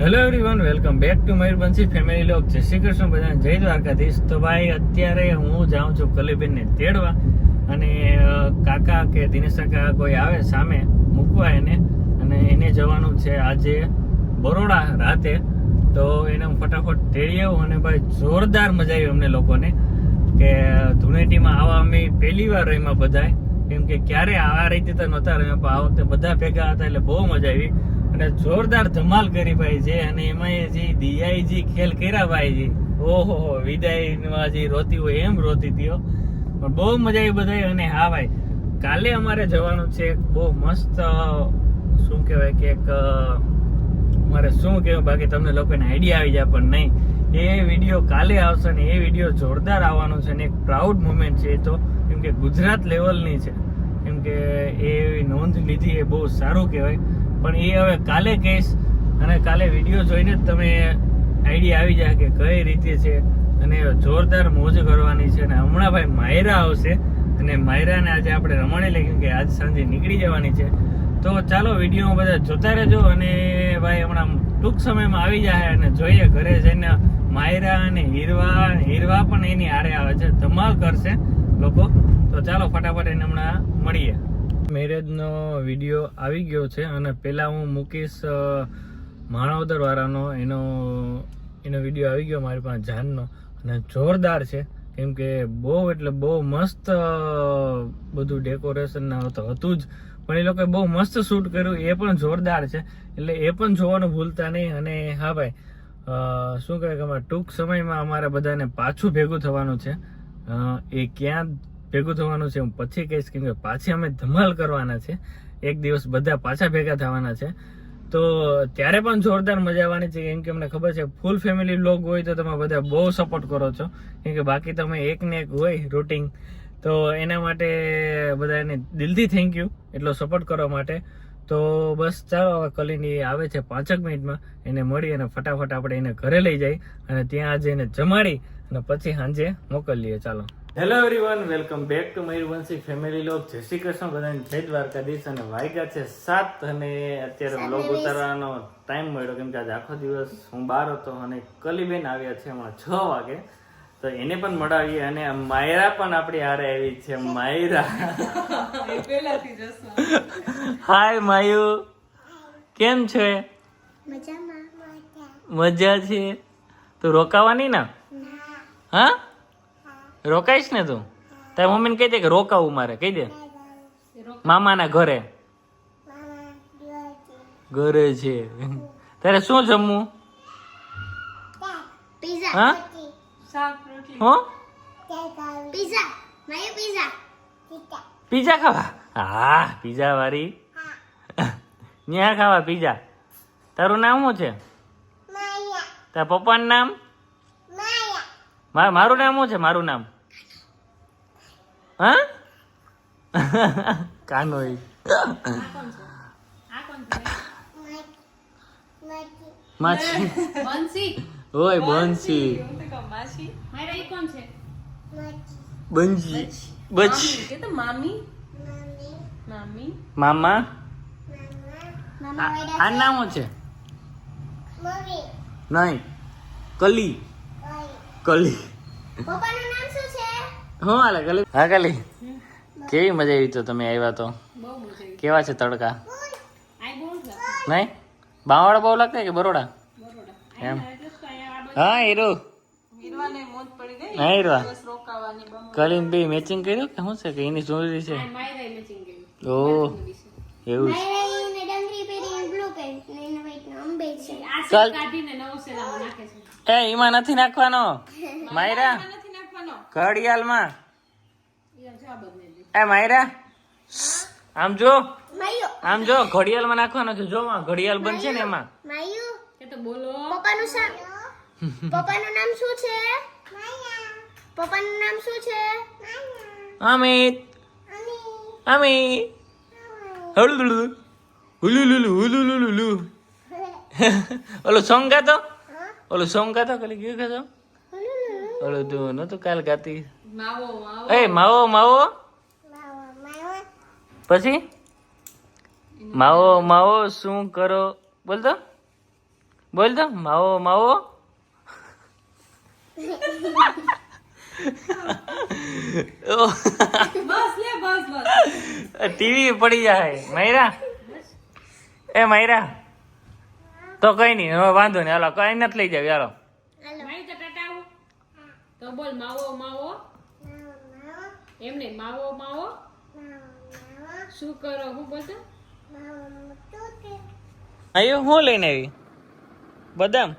Hello everyone welcome back to Mayurvanshi family લોક જય શ્રી કૃષ્ણ બધાને. જય દ્વારકાધીશ. તો ભાઈ, અત્યારે હું જાઉં છું કલીબેનને તેડવા અને કાકા કે દિનેશ કાકા કોઈ આવે સામે, મૂકવા એને. અને એને જવાનું છે આજે બરોડા રાતે. તો એને હું ફટાફટ તેડી આવું અને ભાઈ, જોરદાર મજા આવી અમને લોકોને. કે ધૂળેટીમાં આવા અમે પહેલી વાર રમ્યા બધાય. કેમ કે ક્યારે આ રીતે તો નહોતા રમ્યા, પણ આ વખતે બધા ભેગા હતા એટલે બહુ મજા આવી. અને જોરદાર ધમાલ કરી ભાઈ છે અને એમાં જે દિયાઈજી ખેલ કર્યા ભાઈ ઓહો, વિદાયમાં જે રોતી હોય એમ રોતી હતી પણ બહુ મજા આવી બધા અને હા ભાઈ, કાલે અમારે જવાનું છે બહુ મસ્ત, શું કહેવાય કે એક મારે શું કહેવું, બાકી તમને લોકોને આઈડિયા આવી જાય, પણ નહીં. એ વીડિયો કાલે આવશે ને એ વીડિયો જોરદાર આવવાનો છે ને એક પ્રાઉડ મુમેન્ટ છે એ તો, કેમ કે ગુજરાત લેવલની છે. કેમ કે એ નોંધ લીધી, એ બહુ સારું કહેવાય. પણ એ હવે કાલે કહીશ અને કાલે વીડિયો જોઈને જ તમે આઈડિયા આવી જાય કે કઈ રીતે છે અને જોરદાર મોજ કરવાની છે અને હમણાં ભાઈ માયરા આવશે અને માયરાને આજે આપણે રમાણી લઈ કે આજ સાંજે નીકળી જવાની છે. તો ચાલો વીડિયો બધા જોતા રહેજો અને ભાઈ હમણાં ટૂંક સમયમાં આવી જાય અને જોઈએ ઘરે જઈને માયરા અને હીરવા હીરવા પણ એની આરે આવે છે, ધમાલ કરશે લોકો. તો ચાલો ફટાફટ એને હમણાં મળીએ. મેરેજનો વીડિયો આવી ગયો છે અને પહેલાં હું મૂકીશ માણાવદરવાળાનો એનો એનો વીડિયો આવી ગયો મારી પાસે જાનનો. અને જોરદાર છે, કેમ કે બહુ એટલે બહુ મસ્ત બધું ડેકોરેશન તો હતું જ. પણ એ લોકોએ બહુ મસ્ત શૂટ કર્યું, એ પણ જોરદાર છે. એટલે એ પણ જોવાનું ભૂલતા નહીં અને હા ભાઈ શું કહેવાય કે અમારે ટૂંક સમયમાં અમારે બધાને પાછું ભેગું થવાનું છે. એ ક્યાં ભેગું થવાનું છે. હું પછી કહીશ કેમ કે પાછી અમે ધમાલ કરવાના છે. એક દિવસ બધા પાછા ભેગા થવાના છે. તો ત્યારે પણ જોરદાર મજા આવવાની છે. કેમ કે અમને ખબર છે ફૂલ ફેમિલી બ્લોગ હોય તો તમે બધા બહુ સપોર્ટ કરો છો. કેમ કે બાકી તમે એક ને એક હોય રૂટિંગ તો એના માટે બધાને દિલથી થેન્ક યુ એટલો સપોર્ટ કરવા માટે. તો બસ ચાલો, હવે કલીની આવે છે પાંચક મિનિટમાં. એને મળી અને ફટાફટ આપણે એને ઘરે લઈ જઈ અને ત્યાં આજે એને જમાડી અને પછી સાંજે મોકલીએ. ચાલો. Hello everyone welcome back to Mayurvanshi family લોક જય શ્રી કૃષ્ણ બધાને જય દ્વારકાધીશ અને વાગ્યા છે સાત અને અત્યારે બ્લોગ ઉતારવાનો ટાઈમ મળ્યો કેમ કે આજે આખો દિવસ હું બહાર હતો અને કલીબેન આવ્યા છે હમણાં છ વાગે. તો એને પણ મળાવીએ અને માયરા પણ આપણી હારે આવી છે માયરા. હાય માયુ. કેમ છે? મજા. છે તું રોકાવાની ને. હા? રોકાઈશ ને તું? તારી મમ્મીને કહી દે કે રોકાવું મારે કહી દે. મામાના ઘરે. ઘરે છે. તારે શું જમવું? હા? હો? પિઝા. પીઝા. ખાવા? હા પીઝા વાળી. ન્યા ખાવા પીઝા. તારું નામ શું છે? માયા. તારા પપ્પાનું નામ? મા- મારું નામ શું છે? મારું નામ? હા? કાનો ઈ. માછી. બંસી ઓય બંસી માસી મારા ઈ કોણ છે બંજી. બચ કે તો મામી? મામી. મામા? આ નામ છે? નહીં. કલી. કલી. પપ્પાનું નામ શું છે? હું હાલે કલી હા ગલી. કેવી મજા આવી તો તમે આવ્યા તો? બહુ મજા આવી કેવા છે તડકા? નહીં? બાવાળા બહુ લાગતા કે બરોડા? બરોડા એમ. હા હીરો. હા હીરવા. કલીન બે મેચિંગ કર્યું કે શું છે કે એની ચોરી છે? ઓ એવું છે. એ એમાં નથી નાખવાનો. માયરા. ઘડિયાળમાં? ઈ જવાબ જ નહીં દે એ માયરા આમ જો. આમ જો ઘડિયાળમાં નાખવાનો છે. જો ઘડિયાળ બનશે ને એમાં. માયુ. કે તો બોલો. પપ્પાનું સા પપ્પાનું નામ શું છે? પપ્પાનું નામ શું છે? અમિત. અમિત. હળુલુલુ હુલુલુલુ હુલુલુલુ ઓલો સોંગ ગાતો? ઓલો સોંગ ગાતો? ખાલી ગયો ગાતો ઓલો તું નતું કાલ ગાતી? એ માવો માવો? પછી? માવો માવો શું કરો? બોલ તો. બોલ તો. માવો માવો? ઓહ, બસ લે બસ બસ. ટીવી પડી જાય. મૈરા એ મૈરા તો કઈ નહીં હવે વાંધો નહીં. હાલો કઈ નથી લઈ જાવ. તો બોલ, માવો માવો? એમ નહીં માવો માવો? શું કરો, હું બોલતો? આયુ, હું લઈને આવી? બદામ?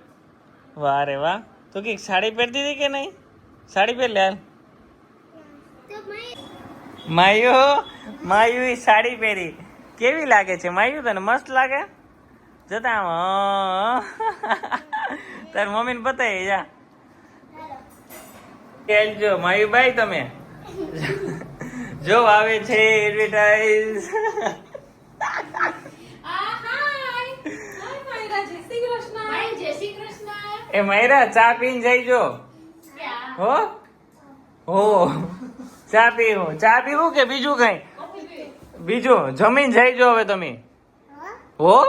વાહ રે વાહ. તું કંઈક સાડી પહેરતી હતી કે નહીં? સાડી પહેર લે હાલ. માયુ માયુ એ સાડી પહેરી. કેવી લાગે છે? માયુ તને મસ્ત લાગે? જતા તાર મમ્મીને બતાવી જા. જો માયુભાઈ તમે. જો આવે છે એડવર્ટાઇઝ એ મયરા, ચા પીને જઈજો. હો? હો. ચા પીવું. ચા પીવું કે બીજું કઈ? બીજું. જમીન જઈજો હવે તમે. હો?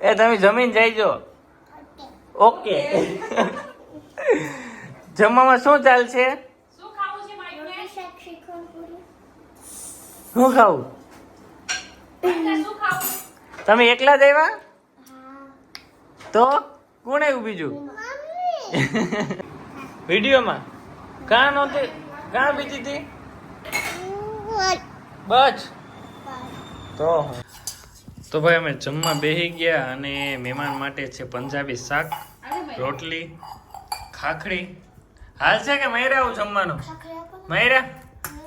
એ તમે જમીન જઈજો ઓકે. જમવામાં શું ચાલશે? શું ખાવું તમે એકલા જ આવ્યા? તો કોણ આવ્યું બીજું? વિડીયોમાં? કાં નહોતી? કાં બીજી હતી? બસ. તો તો ભાઈ અમે જમવા બેસી ગયા અને મહેમાન માટે છે પંજાબી શાક રોટલી ખાખડી હાલ છે કે મયરા આવું જમવાનું? મયરા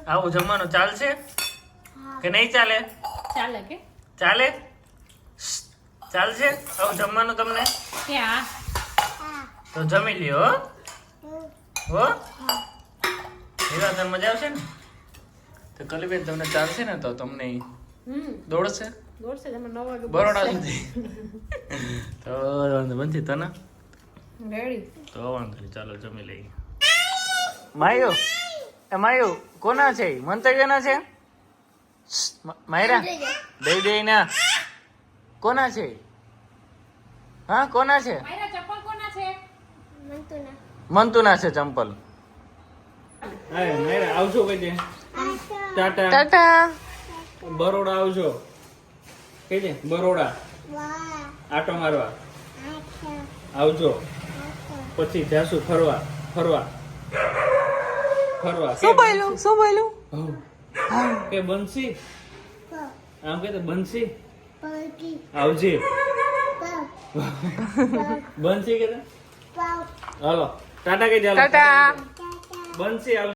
આવું જમવાનું ચાલશે? કે નહીં ચાલે? ચાલે કે? ચાલે? ચાલશે? આવું જમવાનું તમને? તો જમી લ્યો હો. હો? હીરા તને મજા આવશે ને? તો કલીબેન તમને ચાલશે ને તો તમને હમ. દોડશે? બરોડા સુધી. તો વાંધો બનતી તને? રેડી. તો વાંધો નહીં ચાલો જમી લઈએ. માયુ એ માયુ કોના છે? ઈ? મંતવ્યના છે? માયરા? દઈ દઈ ના કોના છે? હા કોના છે? માયરા ચપ્પલ કોના છે? મંતુના. છે ચંપલ. આવજો દે. ટાટા. ટાટા. બરોડા આવજો. કઈ બરોડા. આટો મારવા. આવજો. પછી જાસુ ફરવા ફરવા. ફરવા. શું બોલ્યું? શું બોલ્યું? કે બનસી આમ કે બનસી આવજે. બનસી કે હાલો. ટાટા કે ચાલો ટાટા. બનસી આવજે.